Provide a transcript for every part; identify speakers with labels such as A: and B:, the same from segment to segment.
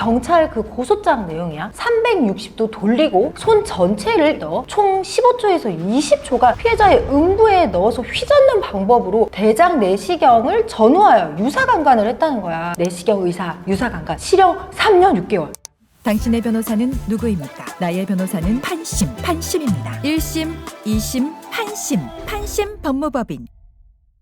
A: 경찰 그 고소장 내용이야. 360도 돌리고 손 전체를 넣어 총 15초에서 20초가 피해자의 음부에 넣어서 휘젓는 방법으로 대장 내시경을 전후하여 유사강간을 했다는 거야. 내시경 의사 유사강간 실형 3년 6개월.
B: 당신의 변호사는 누구입니까? 나의 변호사는 판심, 판심입니다. 1심, 2심, 판심, 판심 법무법인.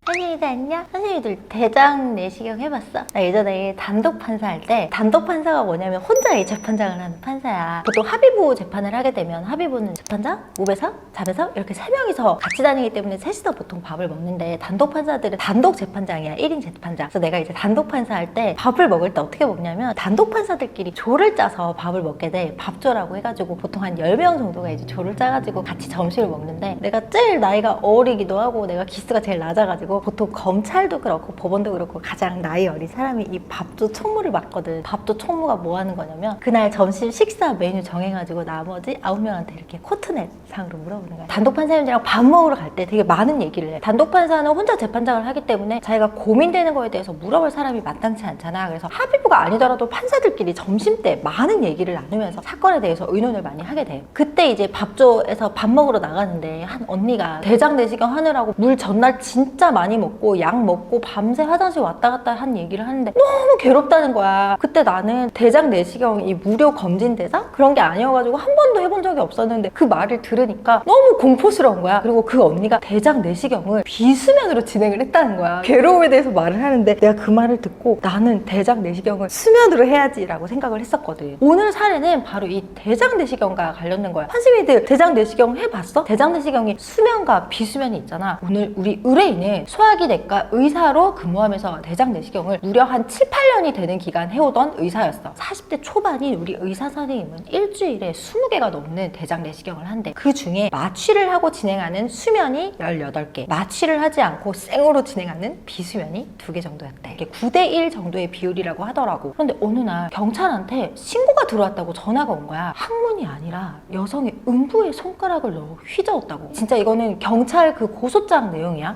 A: 선생님들 안녕? 선생님들 대장 내시경 해봤어? 나 예전에 단독 판사 할 때 단독 판사가 뭐냐면 혼자 이 재판장을 하는 판사야 보통 합의부 재판을 하게 되면 합의부는 재판장, 우배사, 자배사 이렇게 세 명이서 같이 다니기 때문에 셋이서 보통 밥을 먹는데 단독 판사들은 단독 재판장이야 1인 재판장 그래서 내가 이제 단독 판사 할 때 밥을 먹을 때 어떻게 먹냐면 단독 판사들끼리 조를 짜서 밥을 먹게 돼 밥조라고 해가지고 보통 한 10명 정도가 이제 조를 짜가지고 같이 점심을 먹는데 내가 제일 나이가 어리기도 하고 내가 기수가 제일 낮아가지고 보통 검찰도 그렇고 법원도 그렇고 가장 나이 어린 사람이 이 밥조 총무를 맡거든. 밥조 총무가 뭐 하는 거냐면 그날 점심 식사 메뉴 정해가지고 나머지 아홉 명한테 이렇게 코트넷 상으로 물어보는 거야. 단독 판사님들이랑 밥 먹으러 갈 때 되게 많은 얘기를 해. 단독 판사는 혼자 재판장을 하기 때문에 자기가 고민되는 거에 대해서 물어볼 사람이 마땅치 않잖아. 그래서 합의부가 아니더라도 판사들끼리 점심 때 많은 얘기를 나누면서 사건에 대해서 의논을 많이 하게 돼. 그때 이제 밥조에서 밥 먹으러 나가는데 한 언니가 대장 내시경 하느라고 물 전날 진짜 많이 먹고 약 먹고 밤새 화장실 왔다 갔다 한 얘기를 하는데 너무 괴롭다는 거야. 그때 나는 대장 내시경 이 무료 검진 대상 그런 게 아니어가지고 한 번도 해본 적이 없었는데 그 말을 들으니까 너무 공포스러운 거야. 그리고 그 언니가 대장 내시경을 비수면으로 진행을 했다는 거야. 괴로움에 대해서 말을 하는데 내가 그 말을 듣고 나는 대장 내시경을 수면으로 해야지라고 생각을 했었거든. 오늘 사례는 바로 이 대장 내시경과 관련된 거야. 환심이들 대장 내시경 해봤어? 대장 내시경이 수면과 비수면이 있잖아. 오늘 우리 의뢰인은 소화기 내과 의사로 근무하면서 대장 내시경을 무려 한 7, 8년이 되는 기간 해오던 의사였어. 40대 초반인 우리 의사 선생님은 일주일에 20개가 넘는 대장 내시경을 한대. 그 중에 마취를 하고 진행하는 수면이 18개, 마취를 하지 않고 생으로 진행하는 비수면이 2개 정도였대. 이게 9대1 정도의 비율이라고 하더라고. 그런데 어느 날 경찰한테 신고가 들어왔다고 전화가 온 거야. 항문이 아니라 여성의 음부에 손가락을 넣어 휘저었다고. 진짜 이거는 경찰 그 고소장 내용이야.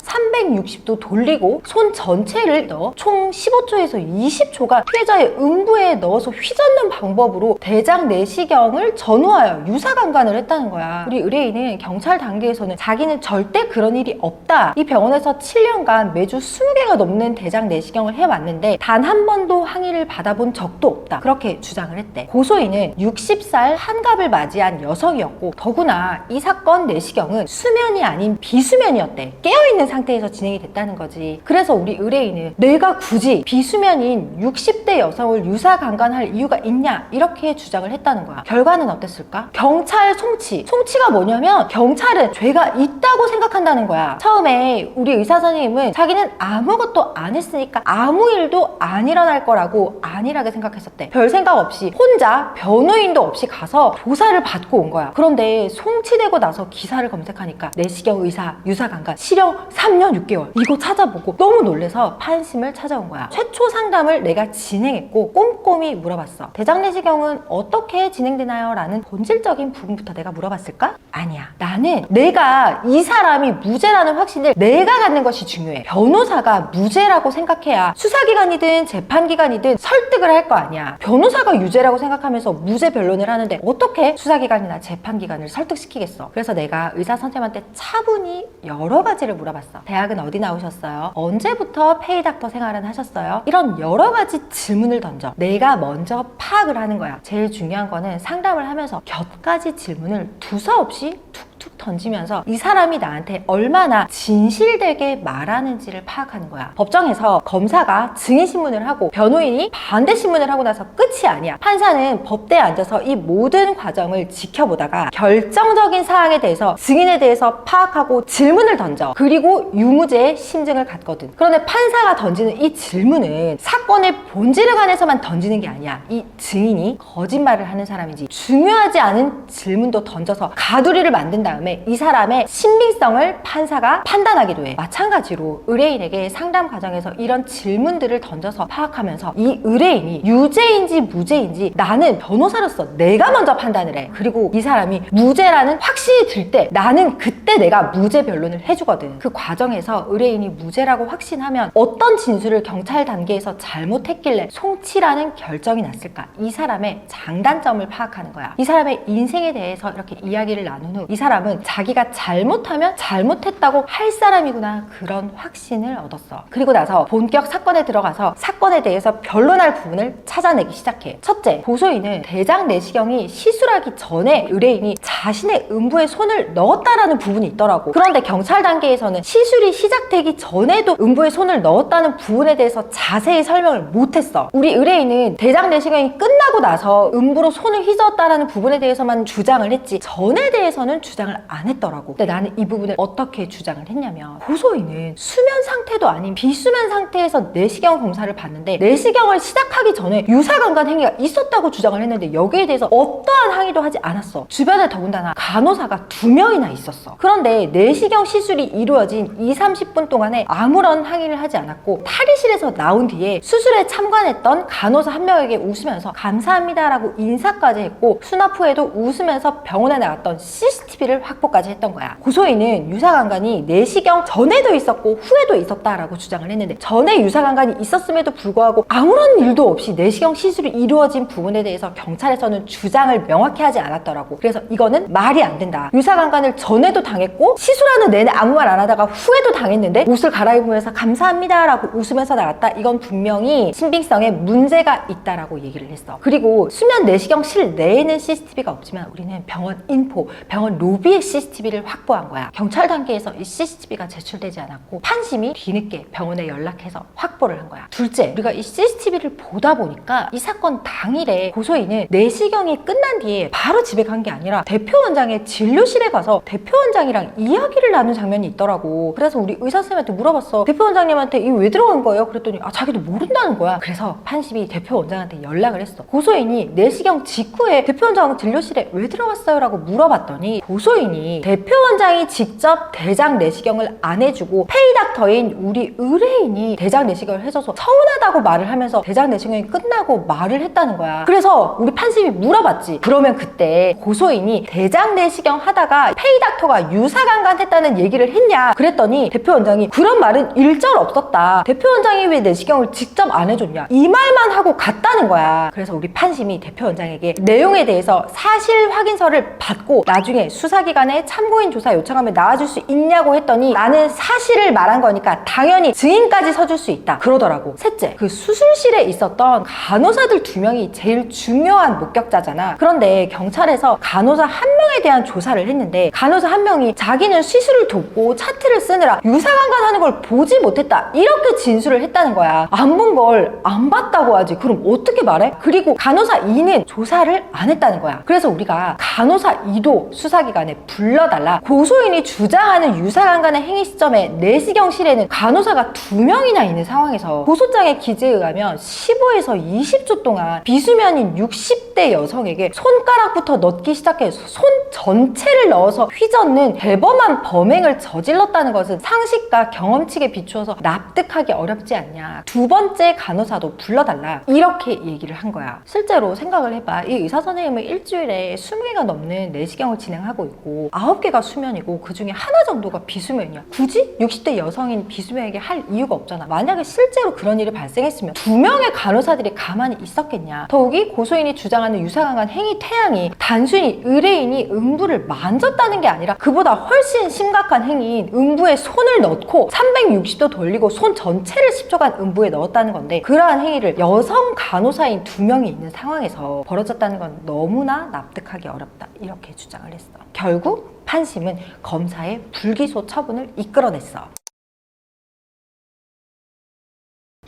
A: 360도 돌리고 손 전체를 넣어 총 15초에서 20초가 피해자의 음부에 넣어서 휘젓는 방법으로 대장 내시경을 전후하여 유사강간을 했다는 거야. 우리 의뢰인은 경찰 단계에서는 자기는 절대 그런 일이 없다. 이 병원에서 7년간 매주 20개가 넘는 대장 내시경을 해왔는데 단 한 번도 항의를 받아본 적도 없다. 그렇게 주장을 했대. 고소인은 60살 한갑을 맞이한 여성이었고 더구나 이 사건 내시경은 수면이 아닌 비수면이었대. 깨어있는 상태에서 진행 이 됐다는 거지. 그래서 우리 의뢰인은 내가 굳이 비수면인 60대 여성을 유사 강간할 이유가 있냐 이렇게 주장을 했다는 거야. 결과는 어땠을까? 경찰 송치. 송치가 뭐냐면 경찰은 죄가 있다고 생각한다는 거야. 처음에 우리 의사 선생님은 자기는 아무것도 안 했으니까 아무 일도 안 일어날 거라고 안일하게 생각했었대. 별 생각 없이 혼자 변호인도 없이 가서 조사를 받고 온 거야. 그런데 송치되고 나서 기사를 검색하니까 내시경 의사 유사 강간 실형 3년 6개월 이거 찾아보고 너무 놀래서 판심을 찾아온 거야. 최초 상담을 내가 진행했고 꼼꼼히 물어봤어. 대장 내시경은 어떻게 진행되나요? 라는 본질적인 부분부터 내가 물어봤을까? 아니야. 나는 내가 이 사람이 무죄라는 확신을 내가 갖는 것이 중요해. 변호사가 무죄라고 생각해야 수사기관이든 재판기관이든 설득을 할 거 아니야. 변호사가 유죄라고 생각하면서 무죄 변론을 하는데 어떻게 수사기관이나 재판기관을 설득시키겠어? 그래서 내가 의사 선생님한테 차분히 여러 가지를 물어봤어. 대학은 어디 나오셨어요? 언제부터 페이닥터 생활은 하셨어요? 이런 여러 가지 질문을 던져. 내가 먼저 파악을 하는 거야. 제일 중요한 거는 상담을 하면서 곁가지 질문을 두서없이 툭툭 던지면서 이 사람이 나한테 얼마나 진실되게 말하는지를 파악하는 거야. 법정에서 검사가 증인 신문을 하고 변호인이 반대 신문을 하고 나서 끝이 아니야. 판사는 법대에 앉아서 이 모든 과정을 지켜보다가 결정적인 사항에 대해서 증인에 대해서 파악하고 질문을 던져. 그리고 유무죄의 심증을 갖거든. 그런데 판사가 던지는 이 질문은 사건의 본질에 관해서만 던지는 게 아니야. 이 증인이 거짓말을 하는 사람인지 중요하지 않은 질문도 던져서 가두리를 만든 다음에 다음에 이 사람의 신빙성을 판사가 판단하기도 해. 마찬가지로 의뢰인에게 상담 과정에서 이런 질문들을 던져서 파악하면서 이 의뢰인이 유죄인지 무죄인지 나는 변호사로서 내가 먼저 판단을 해. 그리고 이 사람이 무죄라는 확신이 들 때 나는 그때 내가 무죄 변론을 해주거든. 그 과정에서 의뢰인이 무죄라고 확신하면 어떤 진술을 경찰 단계에서 잘못했길래 송치라는 결정이 났을까? 이 사람의 장단점을 파악하는 거야. 이 사람의 인생에 대해서 이렇게 이야기를 나눈 후 이 사람은 자기가 잘못하면 잘못했다고 할 사람이구나 그런 확신을 얻었어. 그리고 나서 본격 사건에 들어가서 사건에 대해서 변론할 부분을 찾아내기 시작해. 첫째, 고소인은 대장 내시경이 시술하기 전에 의뢰인이 자신의 음부에 손을 넣었다라는 부분이 있더라고. 그런데 경찰 단계에서는 시술이 시작되기 전에도 음부에 손을 넣었다는 부분에 대해서 자세히 설명을 못했어. 우리 의뢰인은 대장 내시경이 끝나고 나서 음부로 손을 휘저었다라는 부분에 대해서만 주장을 했지 전에 대해서는 주장을 안 했더라고. 근데 나는 이 부분을 어떻게 주장을 했냐면 고소인은 수면 상태도 아닌 비수면 상태에서 내시경 검사를 받는데 내시경을 시작하기 전에 유사강간 행위가 있었다고 주장을 했는데 여기에 대해서 어떠한 항의도 하지 않았어. 주변에 더군다나 간호사가 두 명이나 있었어. 그런데 내시경 시술이 이루어진 2, 30분 동안에 아무런 항의를 하지 않았고 탈의실에서 나온 뒤에 수술에 참관했던 간호사 한 명에게 웃으면서 감사합니다라고 인사까지 했고 수납 후에도 웃으면서 병원에 나갔던 CCTV를 확 보까지 했던 거야. 고소인은 유사강간이 내시경 전에도 있었고 후에도 있었다라고 주장을 했는데 전에 유사강간이 있었음에도 불구하고 아무런 일도 없이 내시경 시술이 이루어진 부분에 대해서 경찰에서는 주장을 명확히 하지 않았더라고. 그래서 이거는 말이 안 된다. 유사강간을 전에도 당했고 시술하는 내내 아무 말 안 하다가 후에도 당했는데 옷을 갈아입으면서 감사합니다라고 웃으면서 나갔다. 이건 분명히 신빙성에 문제가 있다라고 얘기를 했어. 그리고 수면 내시경 실 내에는 CCTV가 없지만 우리는 병원 인포, 병원 로비에 CCTV를 확보한 거야. 경찰 단계에서 이 CCTV가 제출되지 않았고 판심이 뒤늦게 병원에 연락해서 확보를 한 거야. 둘째, 우리가 이 CCTV를 보다 보니까 이 사건 당일에 고소인은 내시경이 끝난 뒤에 바로 집에 간 게 아니라 대표 원장의 진료실에 가서 대표 원장이랑 이야기를 나눈 장면이 있더라고. 그래서 우리 의사 선생님한테 물어봤어. 대표 원장님한테 이 왜 들어간 거예요? 그랬더니 아 자기도 모른다는 거야. 그래서 판심이 대표 원장한테 연락을 했어. 고소인이 내시경 직후에 대표 원장 진료실에 왜 들어갔어요 라고 물어봤더니 고소인이 대표 원장이 직접 대장 내시경을 안 해주고 페이닥터인 우리 의뢰인이 대장 내시경을 해줘서 서운하다고 말을 하면서 대장 내시경이 끝나고 말을 했다는 거야. 그래서 우리 판심이 물어봤지. 그러면 그때 고소인이 대장 내시경 하다가 페이닥터가 유사강간했다는 얘기를 했냐? 그랬더니 대표 원장이 그런 말은 일절 없었다. 대표 원장이 왜 내시경을 직접 안 해줬냐? 이 말만 하고 갔다는 거야. 그래서 우리 판심이 대표 원장에게 내용에 대해서 사실 확인서를 받고 나중에 수사기관에 참고인 조사 요청하면 나와줄 수 있냐고 했더니 나는 사실을 말한 거니까 당연히 증인까지 서줄 수 있다. 그러더라고. 셋째, 그 수술실에 있었던 간호사들 두 명이 제일 중요한 목격자잖아. 그런데 경찰에서 간호사 한 명에 대한 조사를 했는데 간호사 한 명이 자기는 시술을 돕고 차트를 쓰느라 유사강간 하는 걸 보지 못했다. 이렇게 진술을 했다는 거야. 안 본 걸 안 봤다고 하지. 그럼 어떻게 말해? 그리고 간호사 2는 조사를 안 했다는 거야. 그래서 우리가 간호사 2도 수사기관에 불러달라. 고소인이 주장하는 유사강간의 행위 시점에 내시경 실에는 간호사가 두 명이나 있는 상황에서 고소장의 기재에 의하면 15에서 20초 동안 비수면인 60대 여성에게 손가락부터 넣기 시작해서 손 전체를 넣어서 휘젓는 대범한 범행을 저질렀다는 것은 상식과 경험칙에 비추어서 납득하기 어렵지 않냐. 두 번째 간호사도 불러달라. 이렇게 얘기를 한 거야. 실제로 생각을 해봐. 이 의사 선생님은 일주일에 20개가 넘는 내시경을 진행하고 있고 9개가 수면이고 그 중에 하나 정도가 비수면이야. 굳이 60대 여성인 비수면에게 할 이유가 없잖아. 만약에 실제로 그런 일이 발생했으면 두 명의 간호사들이 가만히 있었겠냐. 더욱이 고소인이 주장하는 유사강간 행위 태양이 단순히 의뢰인이 음부를 만졌다는 게 아니라 그보다 훨씬 심각한 행위인 음부에 손을 넣고 360도 돌리고 손 전체를 10초간 음부에 넣었다는 건데 그러한 행위를 여성 간호사인 두 명이 있는 상황에서 벌어졌다는 건 너무나 납득하기 어렵다. 이렇게 주장을 했어. 결국 판심은 검사의 불기소 처분을 이끌어냈어.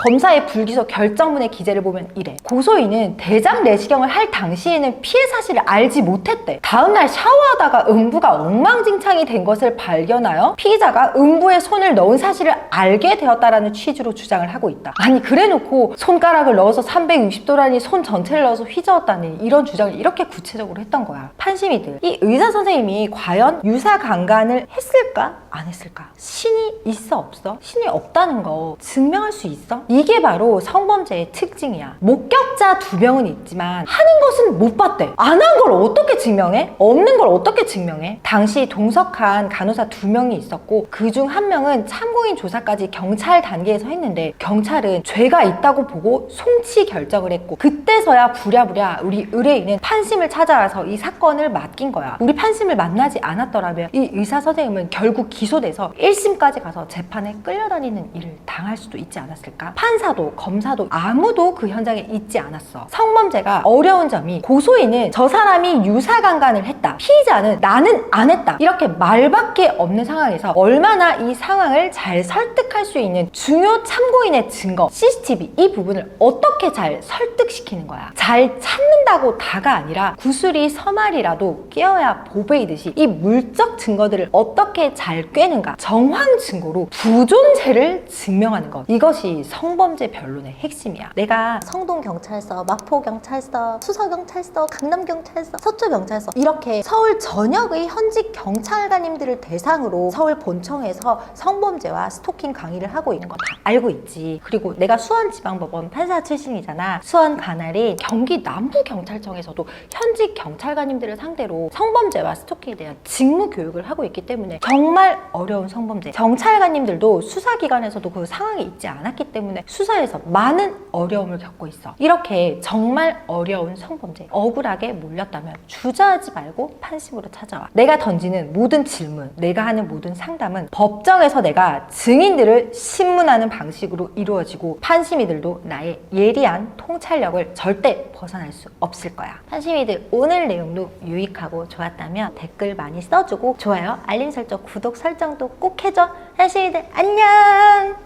A: 검사의 불기소 결정문의 기재를 보면 이래. 고소인은 대장 내시경을 할 당시에는 피해 사실을 알지 못했대. 다음날 샤워하다가 음부가 엉망진창이 된 것을 발견하여 피의자가 음부에 손을 넣은 사실을 알게 되었다라는 취지로 주장을 하고 있다. 아니 그래놓고 손가락을 넣어서 360도라니 손 전체를 넣어서 휘저었다니 이런 주장을 이렇게 구체적으로 했던 거야. 판심이들. 이 의사 선생님이 과연 유사 강간을 했을까? 안 했을까? 신이 있어 없어? 신이 없다는 거 증명할 수 있어? 이게 바로 성범죄의 특징이야. 목격자 두 명은 있지만 하는 것은 못 봤대. 안 한 걸 어떻게 증명해? 없는 걸 어떻게 증명해? 당시 동석한 간호사 두 명이 있었고 그 중 한 명은 참고인 조사까지 경찰 단계에서 했는데 경찰은 죄가 있다고 보고 송치 결정을 했고 그때서야 부랴부랴 우리 의뢰인은 판심을 찾아와서 이 사건을 맡긴 거야. 우리 판심을 만나지 않았더라면 이 의사 선생님은 결국 기소돼서 1심까지 가서 재판에 끌려다니는 일을 당할 수도 있지 않았을까? 판사도 검사도 아무도 그 현장에 있지 않았어. 성범죄가 어려운 점이 고소인은 저 사람이 유사강간을 했다. 피의자는 나는 안 했다. 이렇게 말밖에 없는 상황에서 얼마나 이 상황을 잘 설득할 수 있는 중요 참고인의 증거, CCTV 이 부분을 어떻게 잘 설득시키는 거야. 잘 찾는다고 다가 아니라 구슬이 서말이라도 끼어야 보배이듯이 이 물적 증거들을 어떻게 잘 꿰는가 정황 증거로 부존재를 증명하는 것 이것이 성 범죄 변론의 핵심이야. 내가 성동경찰서, 마포경찰서, 수서경찰서, 강남경찰서, 서초경찰서 이렇게 서울 전역의 현직 경찰관님들을 대상으로 서울 본청에서 성범죄와 스토킹 강의를 하고 있는 거 다 알고 있지. 그리고 내가 수원지방법원 판사 출신이잖아. 수원 관할이 경기 남부경찰청에서도 현직 경찰관님들을 상대로 성범죄와 스토킹에 대한 직무 교육을 하고 있기 때문에 정말 어려운 성범죄. 경찰관님들도 수사기관에서도 그 상황이 있지 않았기 때문에 수사에서 많은 어려움을 겪고 있어. 이렇게 정말 어려운 성범죄 억울하게 몰렸다면 주저하지 말고 판심으로 찾아와. 내가 던지는 모든 질문 내가 하는 모든 상담은 법정에서 내가 증인들을 신문하는 방식으로 이루어지고 판심이들도 나의 예리한 통찰력을 절대 벗어날 수 없을 거야. 판심이들 오늘 내용도 유익하고 좋았다면 댓글 많이 써주고 좋아요 알림 설정 구독 설정도 꼭 해줘. 판심이들 안녕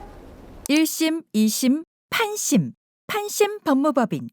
B: 1심, 2심, 판심. 판심 법무법인